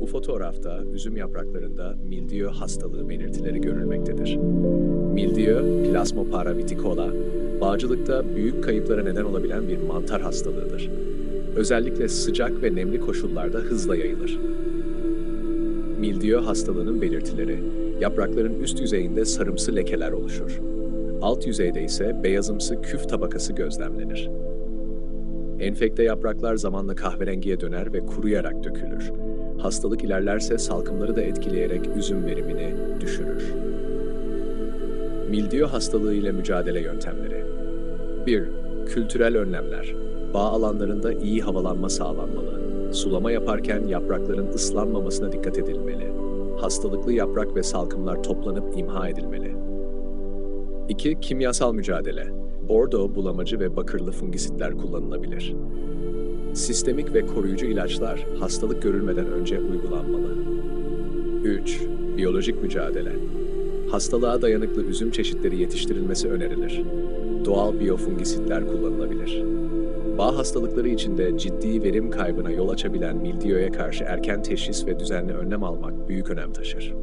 Bu fotoğrafta üzüm yapraklarında mildiyo hastalığı belirtileri görülmektedir. Mildiyo, Plasmopara viticola, bağcılıkta büyük kayıplara neden olabilen bir mantar hastalığıdır. Özellikle sıcak ve nemli koşullarda hızla yayılır. Mildiyo hastalığının belirtileri, yaprakların üst yüzeyinde sarımsı lekeler oluşur. Alt yüzeyde ise beyazımsı küf tabakası gözlemlenir. Enfekte yapraklar zamanla kahverengiye döner ve kuruyarak dökülür. Hastalık ilerlerse salkımları da etkileyerek üzüm verimini düşürür. Mildiyo hastalığı ile mücadele yöntemleri 1. Kültürel önlemler. Bağ alanlarında iyi havalanma sağlanmalı. Sulama yaparken yaprakların ıslanmamasına dikkat edilmeli. Hastalıklı yaprak ve salkımlar toplanıp imha edilmeli. 2. Kimyasal mücadele. Bordo, bulamacı ve bakırlı fungisitler kullanılabilir. Sistemik ve koruyucu ilaçlar hastalık görülmeden önce uygulanmalı. 3. Biyolojik mücadele. Hastalığa dayanıklı üzüm çeşitleri yetiştirilmesi önerilir. Doğal biyofungisitler kullanılabilir. Bağ hastalıkları içinde ciddi verim kaybına yol açabilen mildiyoya karşı erken teşhis ve düzenli önlem almak büyük önem taşır.